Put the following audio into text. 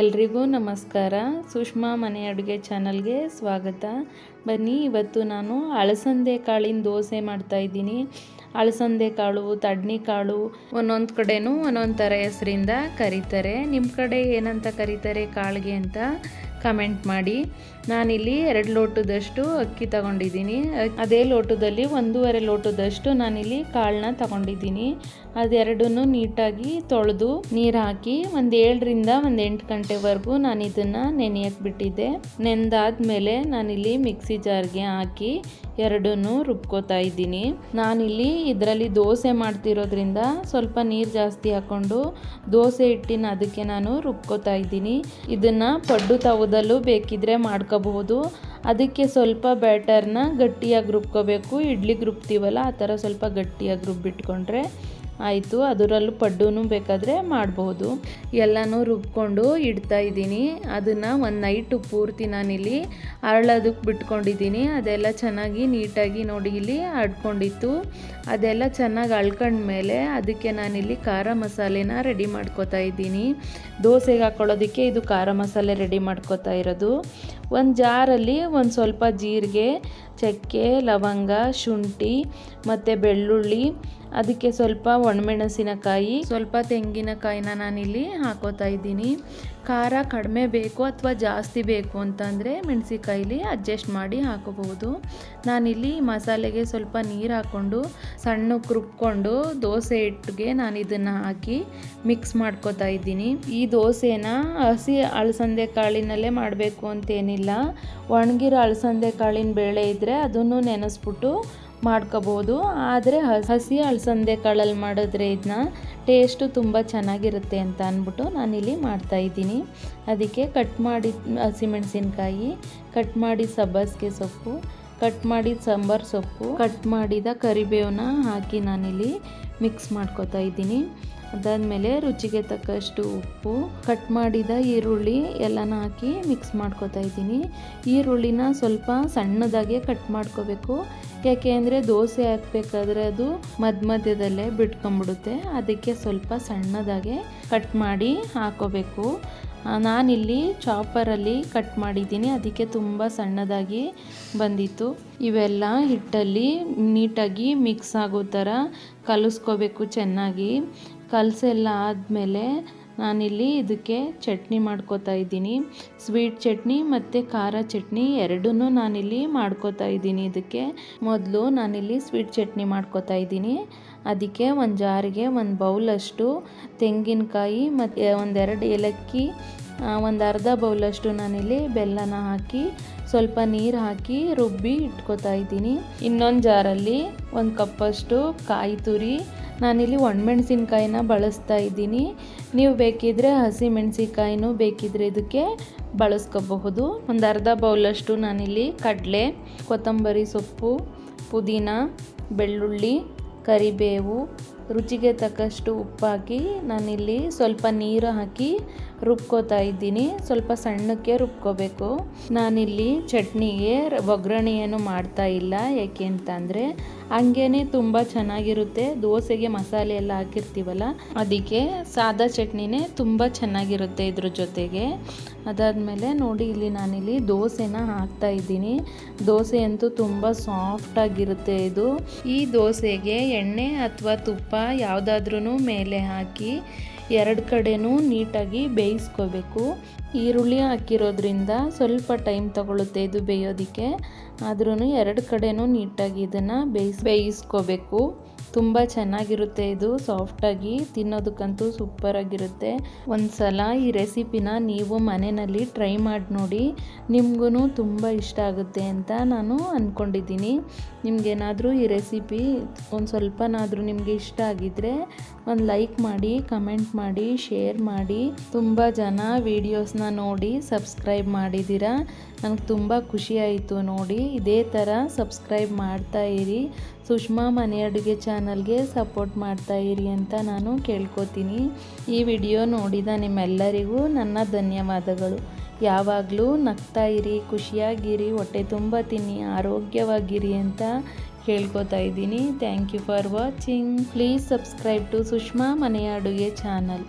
ಎಲ್ರಿಗೂ ನಮಸ್ಕಾರ. ಸುಷ್ಮಾ ಮನೆ ಅಡುಗೆ ಚಾನಲ್ಗೆ ಸ್ವಾಗತ. ಬನ್ನಿ, ಇವತ್ತು ನಾನು ಅಳಸಂದೆ ಕಾಳಿನ ದೋಸೆ ಮಾಡ್ತಾ ಇದ್ದೀನಿ. ಅಳಸಂದೆ ಕಾಳು, ತಡ್ನಿ ಕಾಳು, ಒಂದೊಂದು ಕಡೆನೂ ಒಂದೊಂದು ಥರ ಹೆಸರಿಂದ ಕರೀತಾರೆ. ನಿಮ್ಮ ಕಡೆ ಏನಂತ ಕರೀತಾರೆ ಕಾಳಿಗೆ ಅಂತ? ಕಮೆಂಟ್ ಮಾಡಿ. ನಾನಿಲ್ಲಿ ಎರಡು ಲೋಟದಷ್ಟು ಅಕ್ಕಿ ತಗೊಂಡಿದ್ದೀನಿ. ಅದೇ ಲೋಟದಲ್ಲಿ ಒಂದೂವರೆ ಲೋಟದಷ್ಟು ನಾನಿಲ್ಲಿ ಕಾಳನ್ನ ತಗೊಂಡಿದ್ದೀನಿ. ಅದೆರಡನ್ನೂ ನೀಟಾಗಿ ತೊಳೆದು ನೀರು ಹಾಕಿ ಒಂದು ಏಳರಿಂದ ಒಂದು ಎಂಟು ಗಂಟೆವರೆಗೂ ನಾನು ಇದನ್ನು ನೆನೆಯಕ್ಕೆ ಬಿಟ್ಟಿದ್ದೆ. ನೆಂದಾದ್ಮೇಲೆ ನಾನಿಲ್ಲಿ ಮಿಕ್ಸಿ ಜಾರ್ಗೆ ಹಾಕಿ ಎರಡನ್ನೂ ರುಬ್ಕೋತಾ ಇದ್ದೀನಿ. ನಾನಿಲ್ಲಿ ಇದರಲ್ಲಿ ದೋಸೆ ಮಾಡ್ತಿರೋದ್ರಿಂದ ಸ್ವಲ್ಪ ನೀರು ಜಾಸ್ತಿ ಹಾಕ್ಕೊಂಡು ದೋಸೆ ಹಿಟ್ಟಿನ ಅದಕ್ಕೆ ನಾನು ರುಬ್ಕೋತಾ ಇದ್ದೀನಿ. ಇದನ್ನು ಪಡ್ಡು ತವದಲ್ಲೂ ಬೇಕಿದ್ರೆ ಮಾಡ್ಕೋಬಹುದು. ಅದಕ್ಕೆ ಸ್ವಲ್ಪ ಬ್ಯಾಟರ್ನ ಗಟ್ಟಿಯಾಗಿ ರುಬ್ಕೋಬೇಕು. ಇಡ್ಲಿಗೆ ರುಬ್ತೀವಲ್ಲ, ಆ ಥರ ಸ್ವಲ್ಪ ಗಟ್ಟಿಯಾಗಿ ರುಬ್ಬಿಟ್ಕೊಂಡ್ರೆ ಆಯಿತು, ಅದರಲ್ಲೂ ಪಡ್ಡೂ ಬೇಕಾದರೆ ಮಾಡ್ಬೋದು. ಎಲ್ಲನೂ ರುಬ್ಕೊಂಡು ಇಡ್ತಾ ಇದ್ದೀನಿ. ಅದನ್ನು ಒಂದು ನೈಟು ಪೂರ್ತಿ ನಾನಿಲ್ಲಿ ಅರಳೋದಕ್ಕೆ ಬಿಟ್ಕೊಂಡಿದ್ದೀನಿ. ಅದೆಲ್ಲ ಚೆನ್ನಾಗಿ ನೀಟಾಗಿ ನೋಡಿ ಇಲ್ಲಿ ಅಡ್ಕೊಂಡಿತ್ತು. ಅದೆಲ್ಲ ಚೆನ್ನಾಗಿ ಅಳ್ಕೊಂಡ್ಮೇಲೆ ಅದಕ್ಕೆ ನಾನಿಲ್ಲಿ ಖಾರ ಮಸಾಲೆನ ರೆಡಿ ಮಾಡ್ಕೋತಾ ಇದ್ದೀನಿ. ದೋಸೆಗೆ ಹಾಕ್ಕೊಳ್ಳೋದಕ್ಕೆ ಇದು ಖಾರ ಮಸಾಲೆ ರೆಡಿ ಮಾಡ್ಕೋತಾ ಇರೋದು. ಒಂದು ಜಾರಲ್ಲಿ ಒಂದು ಸ್ವಲ್ಪ ಜೀರಿಗೆ ಚಕ್ಕೆ, ಲವಂಗ, ಶುಂಠಿ ಮತ್ತು ಬೆಳ್ಳುಳ್ಳಿ. ಅದಕ್ಕೆ ಸ್ವಲ್ಪ ಒಣಮೆಣಸಿನಕಾಯಿ, ಸ್ವಲ್ಪ ತೆಂಗಿನಕಾಯಿನ ನಾನಿಲ್ಲಿ ಹಾಕೋತಾ ಇದ್ದೀನಿ. ಖಾರ ಕಡಿಮೆ ಬೇಕು ಅಥವಾ ಜಾಸ್ತಿ ಬೇಕು ಅಂತಂದರೆ ಮೆಣಸಿಕಾಯಿಲಿ ಅಡ್ಜಸ್ಟ್ ಮಾಡಿ ಹಾಕೋಬಹುದು. ನಾನಿಲ್ಲಿ ಮಸಾಲೆಗೆ ಸ್ವಲ್ಪ ನೀರು ಹಾಕ್ಕೊಂಡು ಸಣ್ಣಕ್ಕೆ ರುಬ್ಕೊಂಡು ದೋಸೆ ಹಿಟ್ಟಿಗೆ ನಾನು ಇದನ್ನು ಹಾಕಿ ಮಿಕ್ಸ್ ಮಾಡ್ಕೋತಾ ಇದ್ದೀನಿ. ಈ ದೋಸೆನ ಹಸಿ ಅಳಸಂದೆ ಕಾಳಿನಲ್ಲೇ ಮಾಡಬೇಕು ಅಂತೇನಿಲ್ಲ. ಒಣಗಿರೋ ಅಲಸಂದೆ ಕಾಳಿನ ಬೇಳೆ ಇದ್ದರೆ ಅದನ್ನು ನೆನೆಸ್ಬಿಟ್ಟು ಮಾಡ್ಕೋಬೋದು. ಆದರೆ ಹಸಿ ಅಲಸಂದೆ ಕಾಳಲ್ಲಿ ಮಾಡಿದ್ರೆ ಇದನ್ನ ಟೇಸ್ಟು ತುಂಬ ಚೆನ್ನಾಗಿರುತ್ತೆ ಅಂತ ಅಂದ್ಬಿಟ್ಟು ನಾನಿಲ್ಲಿ ಮಾಡ್ತಾಯಿದ್ದೀನಿ ಅದಕ್ಕೆ ಕಟ್ ಮಾಡಿ ಹಸಿಮೆಣಸಿನ್ಕಾಯಿ ಕಟ್ ಮಾಡಿ ಸಬ್ಬಸಿಗೆ ಸೊಪ್ಪು ಕಟ್ ಮಾಡಿದ ಸಾಂಬಾರು ಸೊಪ್ಪು ಕಟ್ ಮಾಡಿದ ಕರಿಬೇವನ್ನ ಹಾಕಿ ನಾನಿಲ್ಲಿ ಮಿಕ್ಸ್ ಮಾಡ್ಕೋತಾ ಇದ್ದೀನಿ. ಅದಾದಮೇಲೆ ರುಚಿಗೆ ತಕ್ಕಷ್ಟು ಉಪ್ಪು ಕಟ್ ಮಾಡಿದ ಈರುಳ್ಳಿ ಎಲ್ಲನ ಹಾಕಿ ಮಿಕ್ಸ್ ಮಾಡ್ಕೋತಾ ಇದ್ದೀನಿ. ಈರುಳ್ಳಿನ ಸ್ವಲ್ಪ ಸಣ್ಣದಾಗೆ ಕಟ್ ಮಾಡ್ಕೋಬೇಕು. ಯಾಕೆ ಅಂದರೆ ದೋಸೆ ಹಾಕಬೇಕಾದ್ರೆ ಅದು ಮಧ್ಯ ಮಧ್ಯದಲ್ಲೇ ಬಿಟ್ಕೊಂಬಿಡುತ್ತೆ ಅದಕ್ಕೆ ಸ್ವಲ್ಪ ಸಣ್ಣದಾಗೆ ಕಟ್ ಮಾಡಿ ಹಾಕೋಬೇಕು. ನಾನಿಲ್ಲಿ ಚಾಪರಲ್ಲಿ ಕಟ್ ಮಾಡಿದ್ದೀನಿ. ಅದಕ್ಕೆ ತುಂಬ ಸಣ್ಣದಾಗಿ ಬಂದಿತ್ತು. ಇವೆಲ್ಲ ಹಿಟ್ಟಲ್ಲಿ ನೀಟಾಗಿ ಮಿಕ್ಸ್ ಆಗೋ ಥರ ಕಲಿಸ್ಕೋಬೇಕು ಚೆನ್ನಾಗಿ. ಕಲಸೆಲ್ಲ ಆದಮೇಲೆ ನಾನಿಲ್ಲಿ ಇದಕ್ಕೆ ಚಟ್ನಿ ಮಾಡ್ಕೋತಾ ಇದ್ದೀನಿ. ಸ್ವೀಟ್ ಚಟ್ನಿ ಮತ್ತು ಖಾರ ಚಟ್ನಿ ಎರಡನ್ನೂ ನಾನಿಲ್ಲಿ ಮಾಡ್ಕೋತಾ ಇದ್ದೀನಿ ಇದಕ್ಕೆ. ಮೊದಲು ನಾನಿಲ್ಲಿ ಸ್ವೀಟ್ ಚಟ್ನಿ ಮಾಡ್ಕೋತಾ ಇದ್ದೀನಿ. ಅದಕ್ಕೆ ಒಂದು ಜಾರಿಗೆ ಒಂದು ಬೌಲಷ್ಟು ತೆಂಗಿನಕಾಯಿ ಮತ್ತು ಒಂದೆರಡು ಏಲಕ್ಕಿ ಒಂದು ಅರ್ಧ ಬೌಲಷ್ಟು ನಾನಿಲ್ಲಿ ಬೆಲ್ಲನ ಹಾಕಿ ಸ್ವಲ್ಪ ನೀರು ಹಾಕಿ ರುಬ್ಬಿ ಇಟ್ಕೋತಾ ಇದ್ದೀನಿ. ಇನ್ನೊಂದು ಜಾರಲ್ಲಿ ಒಂದು ಕಪ್ಪಷ್ಟು ಕಾಯಿ ತುರಿ ನಾನಿಲ್ಲಿ ಒಣಮೆಣ್ಸಿನ್ಕಾಯಿನ ಬಳಸ್ತಾ ಇದ್ದೀನಿ. ನೀವು ಬೇಕಿದ್ರೆ ಹಸಿ ಬೇಕಿದ್ದರೆ ಇದಕ್ಕೆ ಬಳಸ್ಕೋಬಹುದು. ಒಂದು ಅರ್ಧ ಬೌಲಷ್ಟು ನಾನಿಲ್ಲಿ ಕಡಲೆ, ಕೊತ್ತಂಬರಿ ಸೊಪ್ಪು, ಪುದೀನ, ಬೆಳ್ಳುಳ್ಳಿ, ಕರಿಬೇವು, ರುಚಿಗೆ ತಕ್ಕಷ್ಟು ಉಪ್ಪಾಕಿ ನಾನಿಲ್ಲಿ ಸ್ವಲ್ಪ ನೀರು ಹಾಕಿ ರುಬ್ಕೋತಾ ಇದ್ದೀನಿ. ಸ್ವಲ್ಪ ಸಣ್ಣಕ್ಕೆ ರುಬ್ಕೋಬೇಕು. ನಾನಿಲ್ಲಿ ಚಟ್ನಿಗೆ ಒಗ್ಗರಣೆಯನ್ನು ಮಾಡ್ತಾ ಇಲ್ಲ. ಯಾಕೆ ಅಂತಂದರೆ ಹಂಗೇ ತುಂಬ ಚೆನ್ನಾಗಿರುತ್ತೆ. ದೋಸೆಗೆ ಮಸಾಲೆ ಎಲ್ಲ ಹಾಕಿರ್ತೀವಲ್ಲ, ಅದಕ್ಕೆ ಸಾದಾ ಚಟ್ನಿನೇ ತುಂಬ ಚೆನ್ನಾಗಿರುತ್ತೆ ಇದ್ರ ಜೊತೆಗೆ. ಅದಾದಮೇಲೆ ನೋಡಿ, ಇಲ್ಲಿ ನಾನಿಲ್ಲಿ ದೋಸೆನ ಹಾಕ್ತಾ ಇದ್ದೀನಿ. ದೋಸೆ ಅಂತೂ ತುಂಬ ಸಾಫ್ಟಾಗಿರುತ್ತೆ ಇದು. ಈ ದೋಸೆಗೆ ಎಣ್ಣೆ ಅಥವಾ ತುಪ್ಪ ಯಾವುದಾದ್ರೂ ಮೇಲೆ ಹಾಕಿ ಎರಡು ಕಡೆನೂ ನೀಟಾಗಿ ಬೇಯಿಸ್ಕೋಬೇಕು. ಈರುಳ್ಳಿ ಹಾಕಿರೋದ್ರಿಂದ ಸ್ವಲ್ಪ ಟೈಮ್ ತಗೊಳುತ್ತೆ ಇದು ಬೇಯೋದಕ್ಕೆ. ಆದ್ರೂ ಎರಡು ಕಡೆನೂ ನೀಟಾಗಿ ಇದನ್ನು ಬೇಯಿಸ್, ಬೇಯಿಸ್ಕೋಬೇಕು. ತುಂಬ ಚೆನ್ನಾಗಿರುತ್ತೆ ಇದು, ಸಾಫ್ಟಾಗಿ ತಿನ್ನೋದಕ್ಕಂತೂ ಸೂಪರಾಗಿರುತ್ತೆ. ಒಂದು ಸಲ ಈ ರೆಸಿಪಿನ ನೀವು ಮನೆಯಲ್ಲಿ ಟ್ರೈ ಮಾಡಿ ನೋಡಿ ನಿಮಗೂ ತುಂಬ ಇಷ್ಟ ಆಗುತ್ತೆ ಅಂತ ನಾನು ಅಂದ್ಕೊಂಡಿದ್ದೀನಿ ನಿಮಗೇನಾದರೂ ಈ ರೆಸಿಪಿ ಒಂದು ಸ್ವಲ್ಪನಾದರೂ ನಿಮಗೆ ಇಷ್ಟ ಆಗಿದ್ದರೆ ಒಂದು ಲೈಕ್ ಮಾಡಿ, ಕಮೆಂಟ್ ಮಾಡಿ, ಶೇರ್ ಮಾಡಿ. ತುಂಬ ಜನ ವೀಡಿಯೋಸ್ನ ನೋಡಿ ಸಬ್ಸ್ಕ್ರೈಬ್ ಮಾಡಿದ್ದೀರಾ? ನನಗೆ ತುಂಬ ಖುಷಿ ಆಯಿತು ನೋಡಿ. ಇದೇ ಥರ ಸಬ್ಸ್ಕ್ರೈಬ್ ಮಾಡ್ತಾ ಇರಿ. ಸುಷ್ಮಾ ಮನೆ ಅಡುಗೆ ಚಾನಲ್ಗೆ ಸಪೋರ್ಟ್ ಮಾಡ್ತಾ ಇರಿ ಅಂತ ನಾನು ಕೇಳ್ಕೊತೀನಿ. ಈ ವಿಡಿಯೋ ನೋಡಿದ ನಿಮ್ಮೆಲ್ಲರಿಗೂ ನನ್ನ ಧನ್ಯವಾದಗಳು. ಯಾವಾಗಲೂ ನಗ್ತಾ ಇರಿ, ಖುಷಿಯಾಗಿರಿ, ಹೊಟ್ಟೆ ತುಂಬ ತಿನ್ನಿ, ಆರೋಗ್ಯವಾಗಿರಿ ಅಂತ ಕೇಳ್ಕೊತಾ ಇದ್ದೀನಿ. Thank you for watching please subscribe to Sushma ಮನೆಯ ಅಡುಗೆ ಚಾನಲ್.